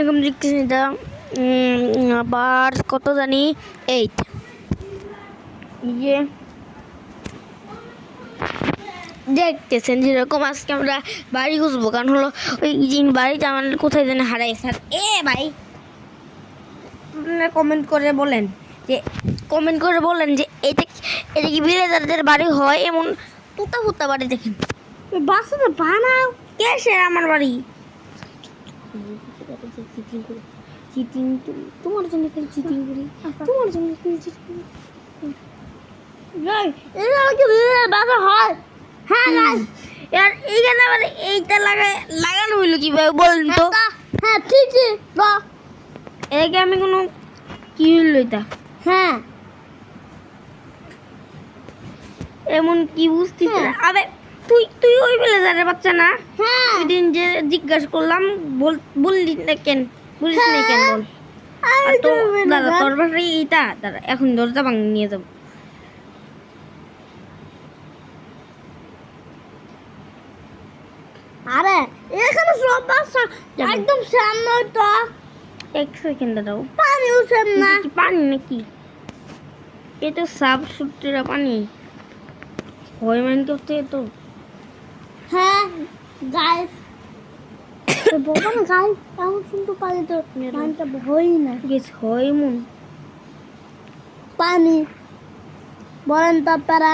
এরকম দেখতেছি এটা আবার কত জানি এইট ইয়ে। দেখতেছেন যেরকম আজকে আমরা বাড়ি খুঁজবো কারণ হলো ওই জিন বাড়িটা আমার কোথায় জানি হারাই স্যার এ ভাই কমেন্ট করে বলেন যে কমেন্ট করে বলেন যে এটা এটা কি বিলেদারদের বাড়ি হয়? এমন তুতা ফুতা বাড়ি দেখেন। বাসাটা বানাও কে আমার বাড়ি? চিটিং করে চিটিং তোমার জন্য খালি চিটিং করি তোমার জন্য খালি চিটিং করি হয়। হ্যাঁ আর এইখানে আবার এইটা লাগাই লাগানো হইল কীভাবে বলেন তো? হ্যাঁ ঠিক একে আমি কোনো কি হইল এটা? হ্যাঁ। এমন কি বুঝতিস না। আবে তুই তুই ওই বেলে যারে বাচ্চা না? হ্যাঁ। যে জিজ্ঞাসা করলাম বললি না কেন? বলিস না কেন বল? তো দাদা তোর বাসায় এইটা? দাদা এখন দরজা ভাঙ নিয়ে যাব। আরে এখানে সব বাসা। একদম সামনে তো। এক সেকেন্ড দাও। পানি উঠেন না। পানি নাকি? এ তো সাব সুট্টিরা পানি। হয় মান তো। হ্যাঁ বাবা না গাইস এমন তো পানিটা হই না। গেছ হয় মন পানি। বলেন তো আপনারা।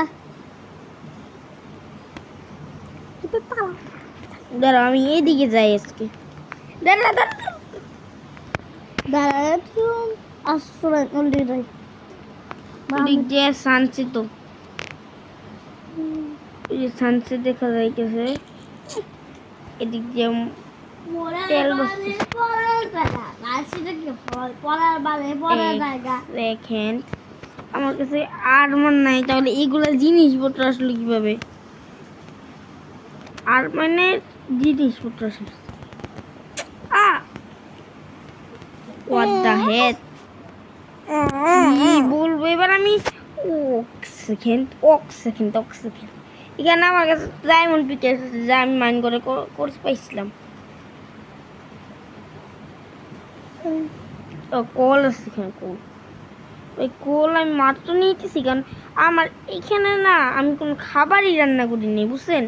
দাঁড়া আমি এইদিকে যাই আজকে। দাঁড়া দাঁড়া দাঁড়া। উল্লি যাই। ওদিক দিয়ে সানসেট তো। ওই যে সানসেট দেখা যাইতেছে। এদিক দিয়ে তেল দেখেন আমার কাছে আর মন নাই তাহলে এইগুলা জিনিসপত্র আসলো কীভাবে? আর মানে জিনিসপত্র আসলো। আ! হোয়াট দ্য হেড কি বলব? এবার আমি okay second okay second okay second এখানে আমার কাছে ডায়মন্ড পিকে এসেছে, যা আমি মাইন করে কোর্স পাইছিলাম। কল আছে এখানে কল ওই কল আমি মাত্র নিতেছি, কারণ আমার এখানে না, আমি কোনো খাবারই রান্না করিনি, বুঝছেন?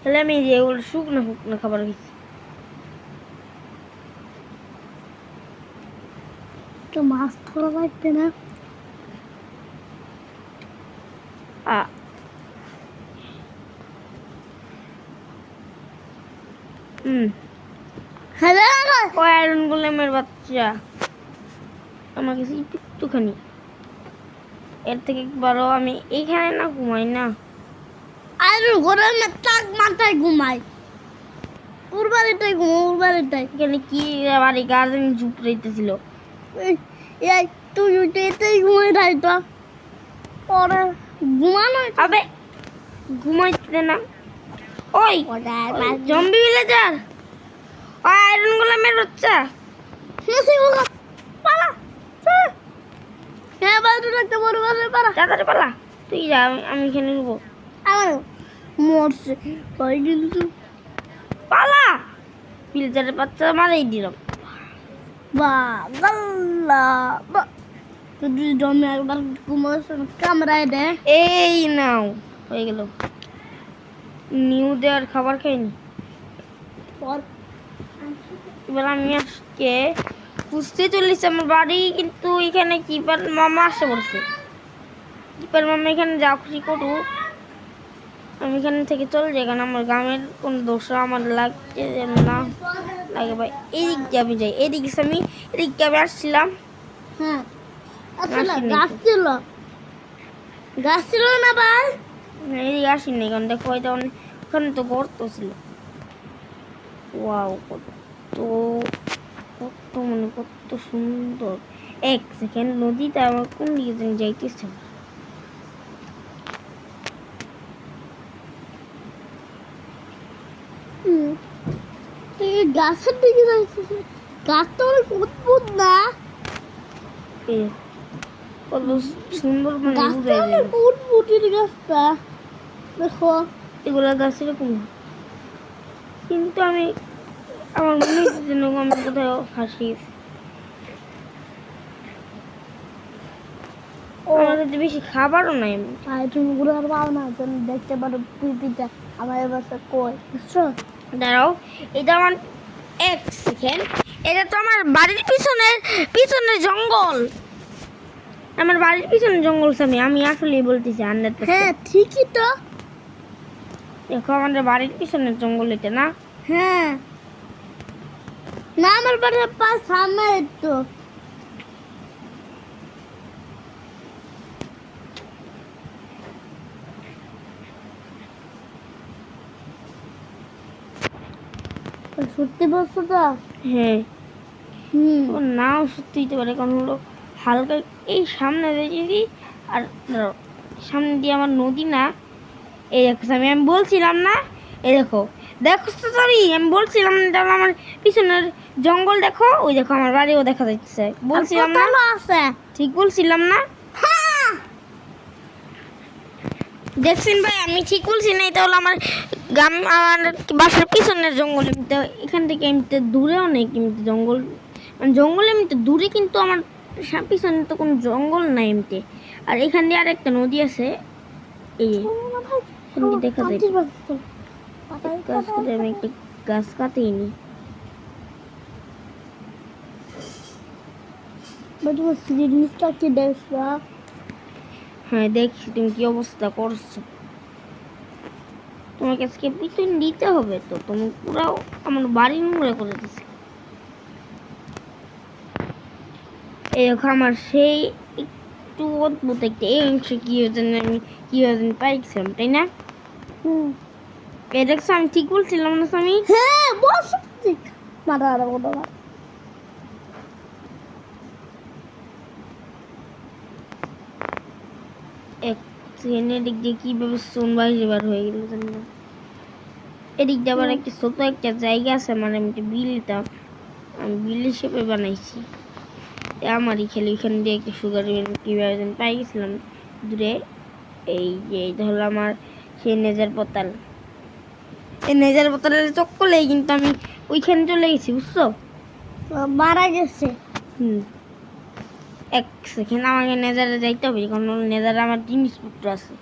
তাহলে আমি যে ওগুলো শুকনো শুকনো খাবার খেয়েছি তো মাছ ধরা লাগবে না আ হুম হ্যাঁ ও আয়রন গোলেমের বাচ্চা। আমার কাছে একটুখানি। এর থেকে বড় আমি এইখানে না ঘুমাই না। আর গরমে টাক মাথায় ঘুমাই ঘুমো এখানে কি বাড়ি? গার্জেন ঝুপ রইতেছিল এই এই তুই উঠে ঘুমাই থাই তো পরে ঘুমানো আবে ঘুমাইতে না। ওই জম্বি ভিলেজার আয়রন গোলামের বাচ্চা মুসি মুখা পালা। হ্যাঁ। বাড়ি রাখতে বড় বাড়ি পালা। তাড়াতাড়ি পালা। তুই যা আমি এখানে রুবো আমার মরছে। ওই কিন্তু পালা। ভিলেজারের বাচ্চা মারাই দিলাম। বা। গাল্লা বা তুই জমে একবার ঘুমাস কামড়ায় দে। এই নাও হয়ে গেল। নিউ দেওয়ার খাবার খাইনি। এবার আমি আজকে খুঁজতে চলেছি আমার বাড়ি কিন্তু এখানে কিপার মামা আসে পড়ছে কিপার মামা এখানে যা খুশি করুক আমি এখান থেকে চলে যাই কারণ আমার গ্রামের কোনো দোষ আমার লাগছে যেন না লাগে ভাই। এদিক দিয়ে আমি যাই এদিকে আমি এদিক দিয়ে আমি আসছিলাম। হ্যাঁ। গাছ ছিল। গাছ ছিল না ভাই? এদিকে আসিনি কারণ দেখো হয়তো অনেক- ওখানে তো গর্ত ছিল। ওয়াও কত কত মানে কত সুন্দর। এক সেকেন্ড নদীতে আমার কোন দিকে যেন যাইতে ইচ্ছা গাছের দিকে যাইছিস গাছ তো অনেক উদ্ভুত না? কত সুন্দর মানে গাছটা অনেক উদ্ভুতের গাছটা দেখো। এগুলো গাছ এরকম কিন্তু আমি আমার মনে হচ্ছে যেন আমি কোথাও ফাঁসি। কাছে বেশি খাবারও নাই। আর তুমি পাও না তুমি দেখতে পারো পিপিটা আমার এবার কই। বুঝছ? দাঁড়াও এটা আমার এক সেকেন্ড এটা তো আমার বাড়ির পিছনের পিছনের জঙ্গল। আমার বাড়ির পিছনের জঙ্গল স্বামী আমি আসলেই বলতেছি হান্ড্রেড হ্যাঁ ঠিকই তো। দেখো আমাদের বাড়ির পিছনের জঙ্গল এটা না? হ্যাঁ। না আমার বাড়ির পাশ সামনে তো সত্যি তো? হ্যাঁ। হুম। ও নাও সত্যি হতে পারে কারণ হলো হালকা এই সামনে দেখেছি আর সামনে দিয়ে আমার নদী না এই দেখো স্বামী আমি বলছিলাম না এই দেখো দেখো তো সরি আমি বলছিলাম তাহলে আমার পিছনের জঙ্গল দেখো ওই দেখো আমার বাড়িও দেখা যাচ্ছে। বলছিলাম না? আছে? ঠিক বলছিলাম না? দেখছেন ভাই আমি ঠিক বলছি না এটা হলো আমার গ্রাম আমার বাসার পিছনের জঙ্গল। এমনিতে এখান থেকে এমনিতে দূরেও নেই এমনিতে জঙ্গল। মানে জঙ্গল এমনিতে দূরে কিন্তু আমার পিছনে তো কোনো জঙ্গল নাই এমনিতে। আর এখান দিয়ে আর একটা নদী আছে এই এখান দিয়ে দেখা যায়। গাছ আমি একটা গাছ কাটেই নি জিনিসটা কি দেখছ? হ্যাঁ দেখছি। তুমি কি অবস্থা করছ? তোমাকে আজকে পিছন দিতে হবে তো। তুমি পুরো আমার বাড়ি নোংরা করে দিছে এই দেখো আমার সেই একটু অদ্ভুত একটা এই অংশ কি হয়েছে আমি কি হয়েছে পাইছিলাম তাই না? হুম। এই দেখছ আমি ঠিক বলছিলাম না স্বামী? হ্যাঁ বসো। ঠিক। মাথা আরও কোনো এক সেকেন্ড এদিক দিয়ে কীভাবে সোন বাইরে হয়ে গেল জানি না। এদিক দিয়ে আবার একটা ছোট একটা জায়গা আছে মানে আমি একটা বিলটা আমি বিল হিসেবে বানাইছি। এ আমারই খেলে ওইখান দিয়ে একটা সুগার কীভাবে যেন পাই গেছিলাম। দূরে এই যে এইটা হলো আমার সেই নেজার বোতাল এই নেজার বোতলের চক্কলেই কিন্তু আমি ওইখানে চলে গেছি বুঝছ? মারা গেছে। হুম। এক সেকেন্ড আমাকে নেজারে যাইতে হবে কারণ নেজারে আমার জিনিসপত্র আছে।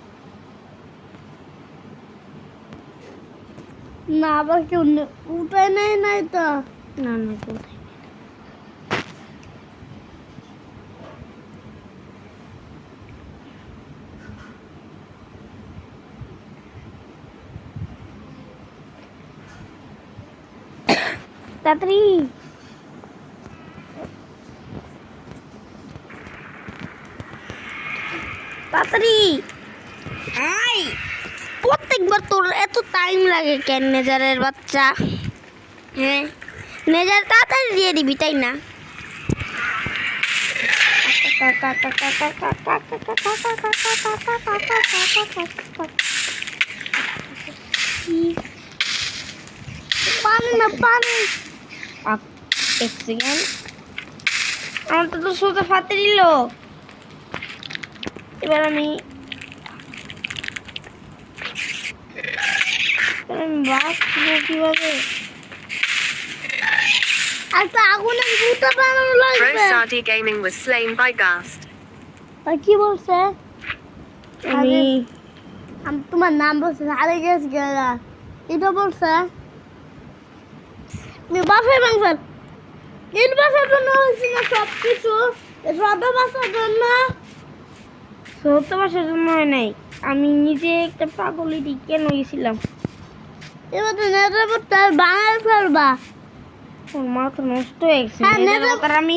না আবার কেউ নে- উঠে নেয় নাই তো। না না কোথায় তাড়াতাড়ি তাড়াতাড়ি আই প্রত্যেকবার তোর এত টাইম লাগে কেন নেজারের বাচ্চা হ্যাঁ নেজার তাড়াতাড়ি দিয়ে দিবি তাই না পানি না পানি আক- এক সেকেন্ড আমার তো তো সোজা ফাতে দিল। এবার আমি আমি বাঁচবো কীভাবে? একটা আগুনের গুঁতো বানানো লাগবে। Rosardi Gaming was slain by Gast. আর কি বলছে? আমি আমি তোমার নাম বলছে হারে গেছ গেলা। এটা বলছে বাসায় বাংফেল তিন বাসার জন্য হয়েছে না সব কিছু সবে বাসার জন্য। সত্য বাসার জন্য হয় নাই। আমি নিজে একটা পাগলি কেন গেছিলাম? এবার তো বাঙাল ফেলবা ওর মাথা নষ্ট হয়ে গেছে। হ্যাঁ, আমি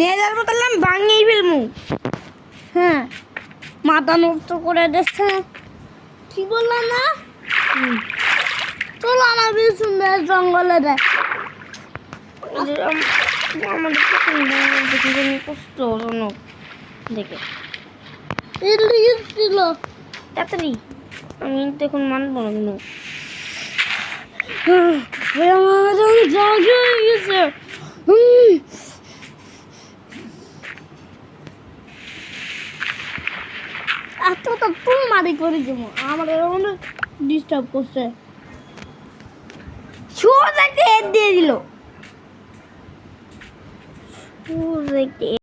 নেজার বোতল আমি ভাঙিয়ে ফেলব হ্যাঁ। মাথা নষ্ট করে দিচ্ছে। কি বললাম না। চলো আমার সুন্দর জঙ্গলে দেয় আমাদের দেখে ছিল তাড়াতাড়ি আমি তো এখন মানবো না কিন্তু। এত তো মারি করে দেবো আমার অনেক ডিস্টার্ব করছে দিয়ে দিল Who's like